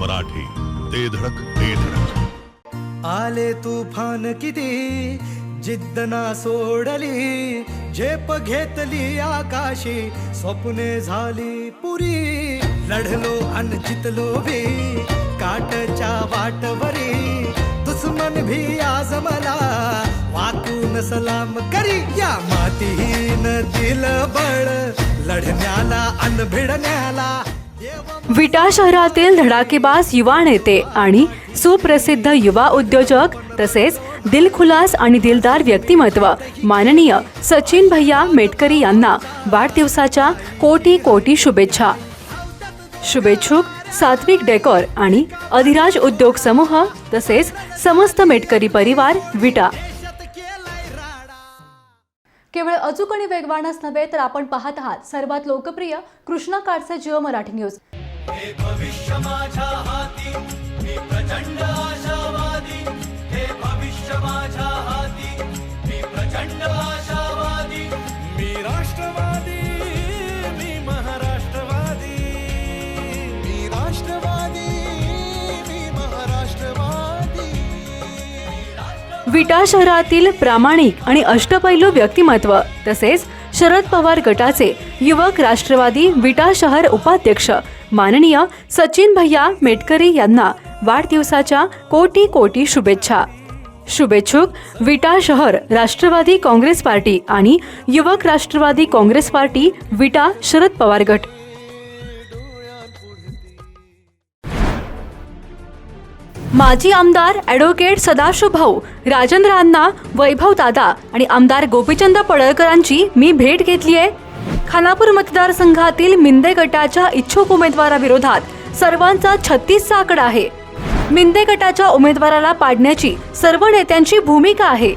मराठी ते धडक ते धडक. आले तुफान किती जिद्द ना सोडली झेप घेतली आकाशी स्वप्ने झाली पुरी. लढलो अन जितलो भी काटच्या वाटवरी. दुश्मन भी आज मला वाकून सलाम करी. या मातीहीन दिल बळ लढण्याला अन भिडण्याला विटा शहरातील धडाकेबाज युवा नेते आणि सुप्रसिद्ध युवा उद्योजक तसेच दिलखुलास आणि दिलदार व्यक्तिमत्व माननीय सचिन भैया मेटकरी यांना वाढदिवसाच्या कोटी कोटी शुभेच्छा. शुभेच्छुक सात्विक डेकोर आणि अधिराज उद्योग समूह तसेच समस्त मेटकरी परिवार विटा. केवळ अचूक आणि वेगवानच नव्हे तर आपण पाहत आहात सर्वात लोकप्रिय कृष्णा काडचे जिओ मराठी न्यूज. विटा शहरातील प्रामाणिक आणि अष्टपैलू व्यक्तिमत्व तसेच शरद पवार गटाचे युवक राष्ट्रवादी विटा शहर उपाध्यक्ष माननीय सचिन भैया मेटकरी यांना वाढदिवसाच्या कोटी कोटी शुभेच्छा. शुभेच्छुक विटा शहर राष्ट्रवादी काँग्रेस पार्टी आणि युवक राष्ट्रवादी काँग्रेस पार्टी विटा शरद पवार गट. माजी आमदार ॲडव्होकेट सदाशिव भाऊ राजेंद्र अण्णा वैभव दादा आणि आमदार गोपीचंद पडळकरांची मी भेट घेतली आहे. खानापूर मतदारसंघातील मिंदे गटाच्या इच्छुक उमेदवाराविरोधात सर्वांचा छत्तीसचा आकडा आहे. मिंदे गटाच्या उमेदवाराला पाडण्याची सर्व नेत्यांची भूमिका आहे.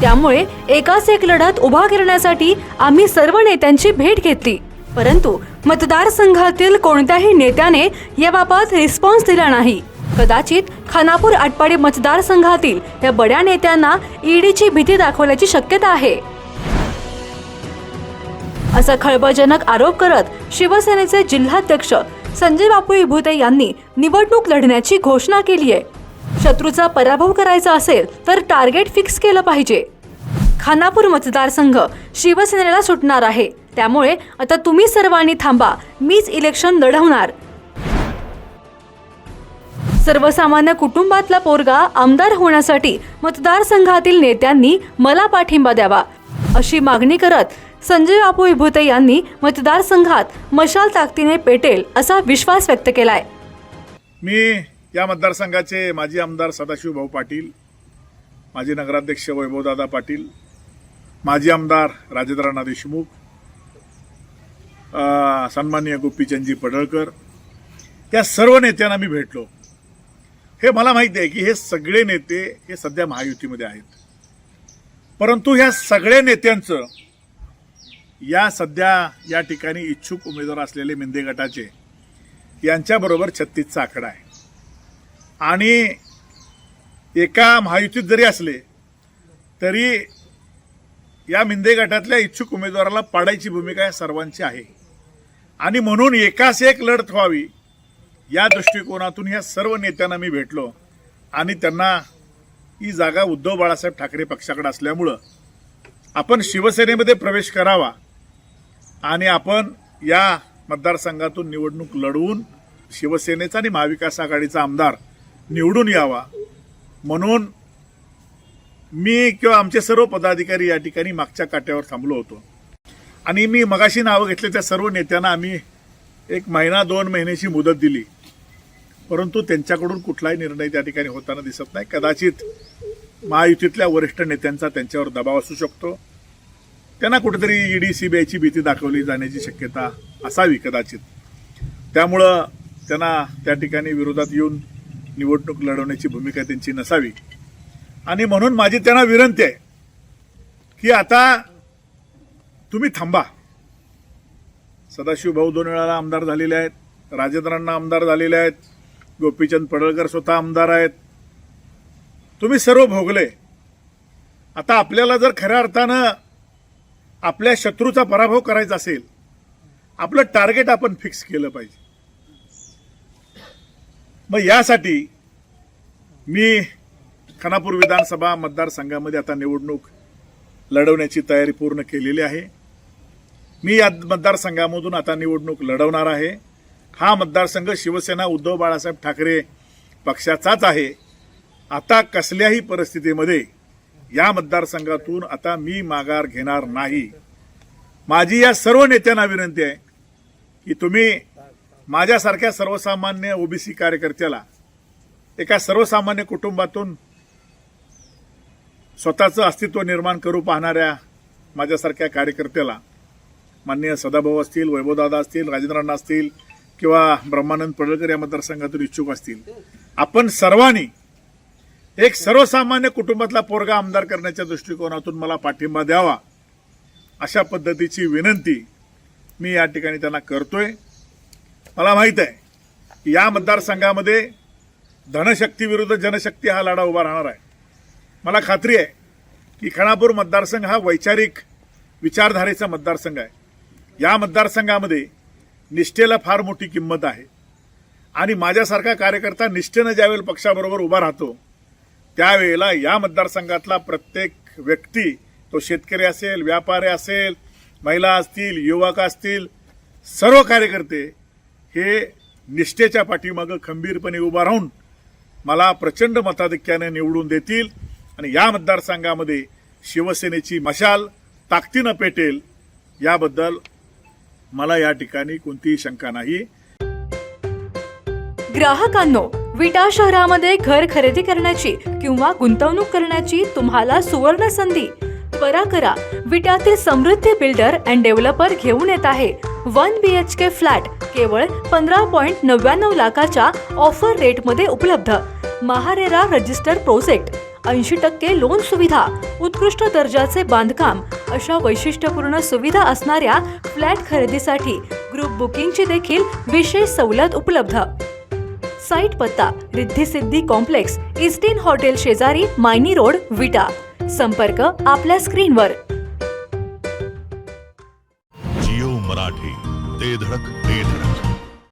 त्यामुळे एकाच एक लढत उभा करण्यासाठी आम्ही सर्व नेत्यांची भेट घेतली. परंतु मतदारसंघातील कोणत्याही नेत्याने याबाबत रिस्पॉन्स दिला नाही. कदाचित खानापूर आटपाडी मतदारसंघातील या बड्या नेत्यांना ईडीची भीती दाखवल्याची शक्यता आहे. असा खळबळजनक आरोप करत शिवसेनेचे जिल्हाध्यक्ष संजय बापू इभुते यांनी निवडणूक लढण्याची घोषणा केली आहे. शत्रूचा पराभव करायचा असेल तर टार्गेट फिक्स केलं पाहिजे. खानापूर मतदारसंघ शिवसेनेला सुटणार आहे. त्यामुळे आता तुम्ही सर्वांनी थांबा. मीच इलेक्शन लढवणार. सर्वसामान्य कुटुंबातला पोरगा आमदार होण्यासाठी मतदारसंघातील नेत्यांनी मला पाठिंबा द्यावा अशी मागणी करत संजय बापू विभूते यांनी मतदारसंघात मशाल ताकदीने पेटेल असा विश्वास व्यक्त केलाय. मी या मतदारसंघाचे माजी आमदार सदाशिव भाऊ पाटील माजी नगराध्यक्ष वैभवदादा पाटील माजी आमदार राजेंद्रनाथ देशमुख सन्माननीय गोपीचंदजी पडळकर या सर्व नेत्यांना मी भेटलो. हे मला माहिती आहे की हे सगळे नेते हे सध्या महायुतीमध्ये आहेत. परंतु ह्या सगळ्या नेत्यांचं या सध्या या ठिकाणी इच्छुक उमेदवार असलेले मिंदे गटाचे यांच्याबरोबर छत्तीसचा आकडा आहे. आणि एका महायुतीत जरी असले तरी या मिंदे गटातल्या इच्छुक उमेदवाराला पाडायची भूमिका या सर्वांची आहे. आणि म्हणून एकास एक लढत व्हावी या दृष्टिकोनातून या सर्व नेत्यांना मी भेटलो. आणि त्यांना ही जागा उद्धव बाळासाहेब ठाकरे पक्षाकडे असल्यामुळं आपण शिवसेनेमध्ये प्रवेश करावा आणि आपण या मतदारसंघातून निवडणूक लढवून शिवसेनेचा आणि महाविकास आघाडीचा आमदार निवडून यावा. म्हणून मी किंवा आमचे सर्व पदाधिकारी या ठिकाणी मागच्या काट्यावर थांबलो होतो. आणि मी मगाशी नावं घेतले त्या सर्व नेत्यांना आम्ही एक महिना दोन महिन्याची मुदत दिली. परंतु त्यांच्याकडून कुठलाही निर्णय त्या ठिकाणी होताना दिसत नाही. कदाचित महायुतीतल्या वरिष्ठ नेत्यांचा त्यांच्यावर दबाव असू शकतो. त्यांना कुठेतरी ईडी सीबीआयची भीती दाखवली जाण्याची शक्यता असावी कदाचित. त्यामुळं त्यांना त्या ठिकाणी विरोधात येऊन निवडणूक लढवण्याची भूमिका त्यांची नसावी. आणि म्हणून माझी त्यांना विनंती आहे की आता तुम्ही थांबा. सदाशिव भाऊ दोन वेळाला आमदार झालेले आहेत. राजेंद्रांना आमदार झालेले आहेत. गोपीचंद पडळकर स्वतः आमदार आहेत. तुम्ही सर्व भोगले. आता आपल्याला जर खऱ्या अर्थानं आपल्या शत्रूचा पराभव करायचा असेल आपलं टार्गेट आपण फिक्स केलं पाहिजे. मग यासाठी मी खानापूर विधानसभा मतदारसंघामध्ये आता निवडणूक लढवण्याची तयारी पूर्ण केलेली आहे. मी या मतदारसंघामधून आता निवडणूक लढवणार आहे. हा मतदारसंघ शिवसेना उद्धव बाळासाहेब ठाकरे पक्षाचाच आहे. आता कसल्याही परिस्थितीमध्ये या मतदारसंघातून आता मी माघार घेणार नाही. माझी या सर्व नेत्यांना विनंती आहे की तुम्ही माझ्यासारख्या सर्वसामान्य ओबीसी कार्यकर्त्याला एका सर्वसामान्य कुटुंबातून स्वतःचं अस्तित्व निर्माण करू पाहणाऱ्या माझ्यासारख्या कार्यकर्त्याला माननीय सदाभाऊ असतील वैभवदादा असतील राजेंद्रांना असतील किंवा ब्रह्मानंद पडळकर या मतदारसंघातून इच्छुक असतील आपण सर्वांनी एक सर्वसामान्य कुटुंबातला पोरगा आमदार करण्याच्या दृष्टिकोनातून मला पाठिंबा द्यावा अशा पद्धतीची विनंती मी या ठिकाणी त्यांना करतोय. मला माहीत आहे की या मतदारसंघामध्ये धनशक्ती विरुद्ध जनशक्ती हा लढा उभा राहणार आहे. मला खात्री आहे की खानापूर मतदारसंघ हा वैचारिक विचारधारेचा मतदारसंघ आहे. या मतदारसंघामध्ये निष्ठेला फार मोठी किंमत आहे. आणि माझ्यासारखा कार्यकर्ता निष्ठेनं ज्यावेळेला पक्षाबरोबर उभा राहतो त्यावेळेला या मतदारसंघातला प्रत्येक व्यक्ती तो शेतकरी असेल व्यापारी असेल महिला असतील युवक असतील सर्व कार्यकर्ते हे निष्ठेच्या पाठीमागं खंबीरपणे उभा राहून मला प्रचंड मताधिक्याने निवडून देतील. आणि या मतदारसंघामध्ये शिवसेनेची मशाल ताकदीनं पेटेल याबद्दल मला या ठिकाणी कोणतीही शंका नाही. ग्राहकांनो विटा शहरामध्ये घर खरेदी करण्याची किंवा गुंतवणूक करण्याची तुम्हाला सुवर्ण संधी. त्वरा करा विटातील समृद्धी बिल्डर अँड डेव्हलपर घेऊन येत आहे. One B H K flat केवळ पंधरा पॉईंट नव्याण्णव लाखाच्या ऑफर रेटमध्ये उपलब्ध. MahaRERA register project. ऐंशी टक्के लोन सुविधा उत्कृष्ट दर्जाचे बांधकाम अशा वैशिष्ट्यपूर्ण सुविधा असणाऱ्या फ्लॅट खरेदीसाठी ग्रुप बुकिंगची देखील विशेष सवलत उपलब्ध. साईट पत्ता रिद्धी सिद्धी कॉम्प्लेक्स इस्टीन हॉटेल शेजारी मायनी रोड विटा. संपर्क आपल्या स्क्रीनवर. जिओ मराठी ते धडक.